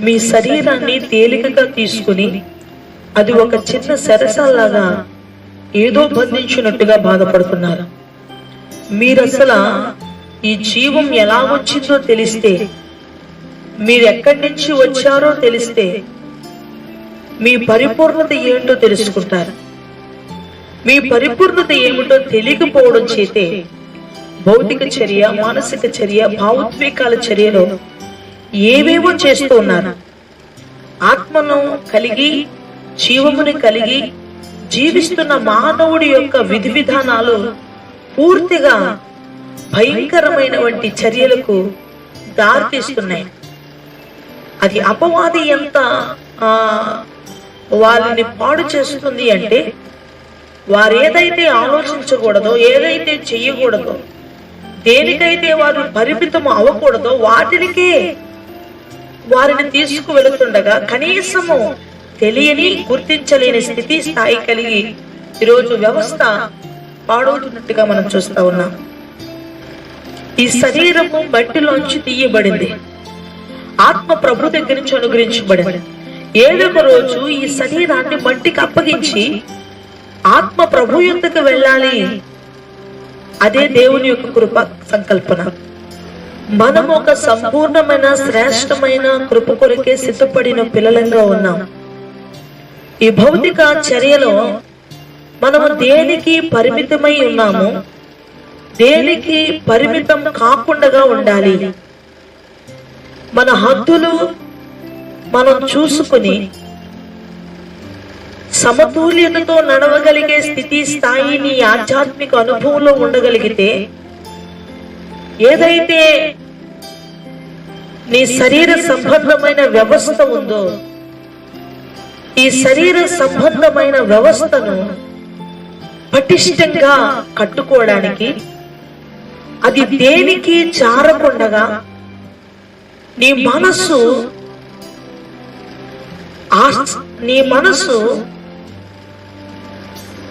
మీ శరీరాన్ని తేలికగా తీసుకుని అది ఒక చిన్న సరసలాగా ఏదో బంధించినట్టుగా బాధపడుతున్నారు. మీరసలు ఈ జీవం ఎలా వచ్చిందో తెలిస్తే మీరు ఎక్కడి నుంచి వచ్చారో తెలిస్తే మీ పరిపూర్ణత ఏంటో తెలుసుకుంటారు. మీ పరిపూర్ణత ఏమిటో తెలియకపోవడం చేతే భౌతిక చర్య మానసిక చర్య భావోద్వేగాల చర్యలో ఏవేవో చేస్తూ ఉన్నారు. ఆత్మను కలిగి జీవముని కలిగి జీవిస్తున్న మానవుడి యొక్క విధి విధానాలు పూర్తిగా భయంకరమైనటువంటి చర్యలకు దారితీస్తున్నాయి. అది అపవాది ఎంత ఆ వాళ్ళని పాడు చేస్తుంది అంటే వారు ఏదైతే ఆలోచించకూడదో ఏదైతే చెయ్యకూడదో దేనికైతే వారు పరిమితం అవ్వకూడదో వాటినికే వారిని తీసుకు వెళుతుండగా కనీసము తెలియని గుర్తించలేని స్థితి స్థాయి కలిగి ఈరోజు వ్యవస్థ పాడవుతున్నట్టుగా మనం చూస్తా ఉన్నాం. ఈ శరీరము మట్టిలోంచి తీయబడింది. ఆత్మ ప్రభు దగ్గర నుంచి అనుగ్రహించబడింది. ఏడవ రోజు ఈ శరీరాన్ని మట్టికి అప్పగించి ఆత్మ ప్రభు యుద్ధకు వెళ్ళాలి. అదే దేవుని యొక్క కృప సంకల్పన. మనం ఒక సంపూర్ణమైన శ్రేష్టమైన కృప కొరకే సిద్ధపడిన పిల్లలంగా ఉన్నాం. ఈ భౌతిక చర్యలో మనము దేనికి పరిమితమై ఉన్నాము? దేనికి పరిమితం కాకుండా ఉండాలి? మన హద్దులు మనం చూసుకుని సమతుల్యతతో నడవగలిగే స్థితి స్థాయిని ఆధ్యాత్మిక అనుభవంలో ఉండగలిగితే ఏదైతే నీ శరీర సంబంధమైన వ్యవస్థ ఉందో ఈ శరీర సంబంధమైన వ్యవస్థను పటిష్టంగా కట్టుకోవడానికి అది దేనికి చారకుండగా నీ మనస్సు ఆ- నీ మనసు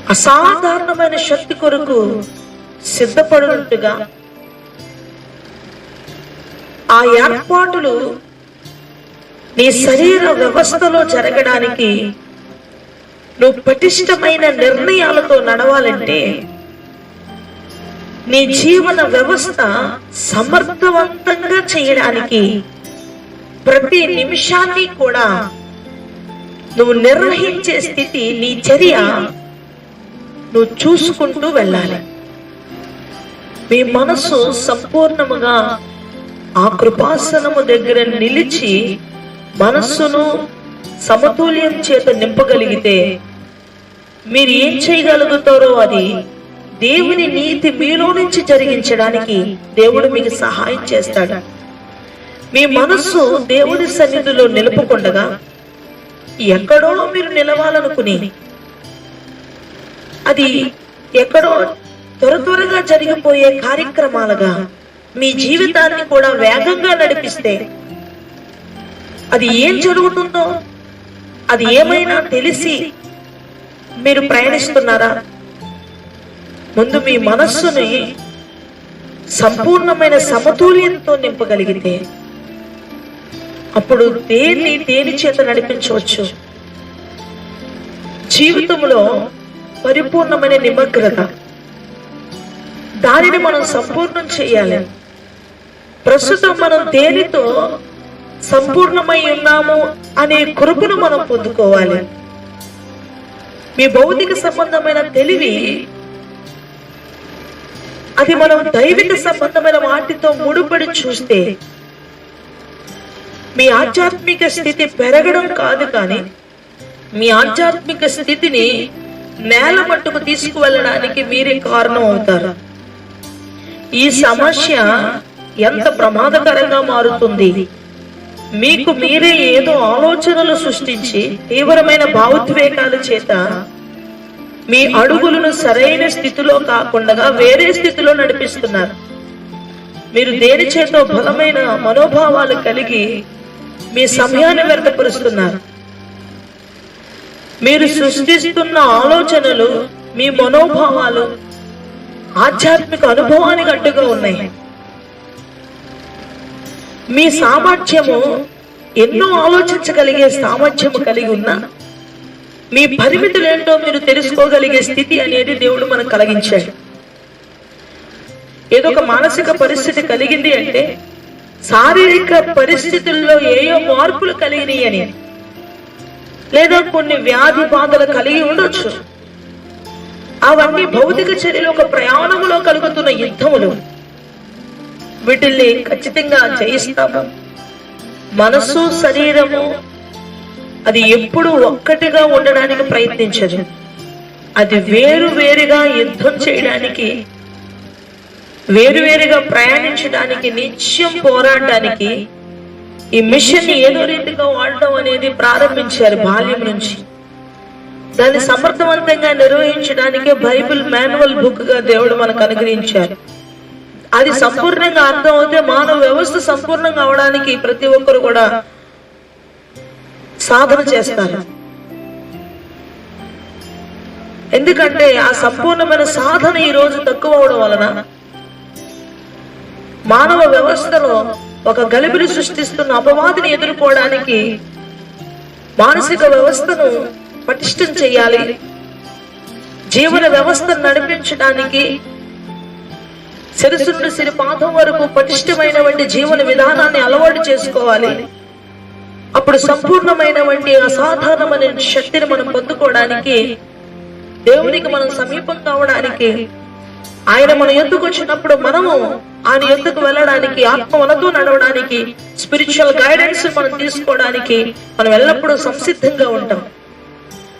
అసాధారణమైన శక్తి కొరకు సిద్ధపడినట్టుగా ఆ ఏర్పాటులు నీ శరీర వ్యవస్థలో జరగడానికి నువ్వు పటిష్టమైన నిర్ణయాలతో నడవాలంటే నీ జీవన వ్యవస్థ సమర్థవంతంగా చేయడానికి ప్రతి నిమిషాన్ని కూడా నువ్వు నిర్వహించే స్థితి నీ చర్య నువ్వు చూసుకుంటూ వెళ్ళాలి. మీ మనసు సంపూర్ణముగా ఆ కృపాసనము దగ్గర నిలిచి మనస్సును సమతుల్యం చేత నింపగలిగితే మీరు ఏం చేయగలుగుతారో అది దేవుని నీతి మీలో నుంచి జరిగించడానికి దేవుడు మీకు సహాయం చేస్తాడు. మీ మనస్సు దేవుని సన్నిధిలో నిలుపుకుండగా ఎక్కడో మీరు నిలవాలనుకుని అది ఎక్కడో త్వర త్వరగా జరిగిపోయే కార్యక్రమాలుగా మీ జీవితాన్ని కూడా వేగంగా నడిపిస్తే అది ఏం జరుగుతుందో? అది ఏమైనా తెలిసి మీరు ప్రయాణిస్తున్నారా? ముందు మీ మనస్సుని సంపూర్ణమైన సమతుల్యంతో నింపగలిగితే అప్పుడు దేన్ని దేని చేత నడిపించవచ్చు? జీవితంలో పరిపూర్ణమైన నిమగ్నత. దానిని మనం సంపూర్ణం చేయాలి. ప్రస్తుతం మనం దేనితో సంపూర్ణమై ఉన్నాము అనే కృపను మనం పొందుకోవాలి. మీ భౌతిక సంబంధమైన తెలివి అది మనం దైవిక సంబంధమైన వాటితో ముడిపడి చూస్తే మీ ఆధ్యాత్మిక స్థితి పెరగడం కాదు కానీ మీ ఆధ్యాత్మిక స్థితిని నేల మట్టుకు తీసుకువెళ్ళడానికి మీరే కారణం అవుతారు. ఈ సమస్య ఎంత ప్రమాదకరంగా మారుతుంది? మీకు మీరే ఏదో ఆలోచనలు సృష్టించి తీవ్రమైన భావోద్వేగాల చేత మీ అడుగులను సరైన స్థితిలో కాకుండా వేరే స్థితిలో నడిపిస్తున్నారు. మీరు దేని చేత బలమైన మనోభావాలు కలిగి మీ సమయాన్ని వ్యర్థపరుస్తున్నారు? మీరు సృష్టిస్తున్న ఆలోచనలు మీ మనోభావాలు ఆధ్యాత్మిక అనుభవానికి అడ్డుగా ఉన్నాయి. మీ సామర్థ్యము ఎన్నో ఆలోచించగలిగే సామర్థ్యము కలిగి ఉన్న మీ పరిమితులు ఏంటో మీరు తెలుసుకోగలిగే స్థితి అనేది దేవుడు మనకు కలిగించాడు. ఏదో ఒక మానసిక పరిస్థితి కలిగింది అంటే శారీరక పరిస్థితుల్లో ఏయో మార్పులు కలిగినాయి అని లేదా కొన్ని వ్యాధి బాధలు కలిగి ఉండొచ్చు. అవన్నీ భౌతిక చర్యలు ఒక ప్రయాణములో కలుగుతున్న యుద్ధములు. వీటిల్ని ఖచ్చితంగా జయిస్తాము. మనసు శరీరము అది ఎప్పుడు ఒక్కటిగా ఉండడానికి ప్రయత్నించదు. అది వేరు వేరుగా యుద్ధం చేయడానికి వేరువేరుగా ప్రయాణించడానికి నిత్యం పోరాడడానికి ఈ మిషన్ ఏదో రీతిగా వాడడం అనేది ప్రారంభించారు బాల్యం నుంచి. దాన్ని సమర్థవంతంగా నిర్వహించడానికి బైబిల్ మాన్యువల్ బుక్గా దేవుడు మనకు అనుగ్రహించారు. అది సంపూర్ణంగా అర్థం అవుతే మానవ వ్యవస్థ సంపూర్ణంగా అవడానికి ప్రతి ఒక్కరు కూడా సాధన చేస్తారు. ఎందుకంటే ఆ సంపూర్ణమైన సాధన ఈ రోజు తక్కువ అవడం వలన మానవ వ్యవస్థలో ఒక గలిబిలి సృష్టిస్తున్న అపవాదిని ఎదుర్కోవడానికి మానసిక వ్యవస్థను పటిష్టం చేయాలి. జీవన వ్యవస్థను నడిపించడానికి శిరసు నుండి సిరి పాదం వరకు పటిష్టమైనటువంటి జీవన విధానాన్ని అలవాటు చేసుకోవాలి. అప్పుడు సంపూర్ణమైనటువంటి అసాధారణమైన శక్తిని మనం పొందుకోవడానికి దేవునికి మనం సమీపం కావడానికి ఆయన మన ఎందుకు వచ్చినప్పుడు మనము ఆయన ఎందుకు వెళ్ళడానికి ఆత్మ మనతో నడవడానికి స్పిరిచువల్ గైడెన్స్ మనం తీసుకోవడానికి మనం ఎల్లప్పుడూ సంసిద్ధంగా ఉంటాం.